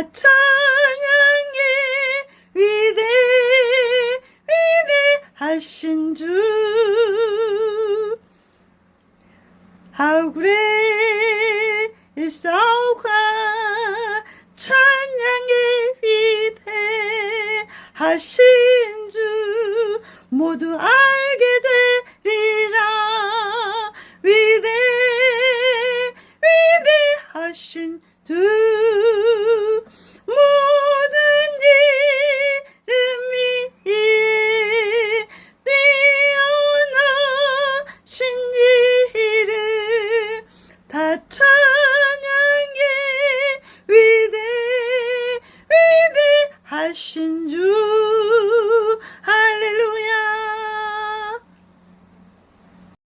나 찬양해. 위대 위대하신 주. How great is thou God? 찬양의 위대하신 주. 모두 알게 되리라. 위대 위대하신 주. 찬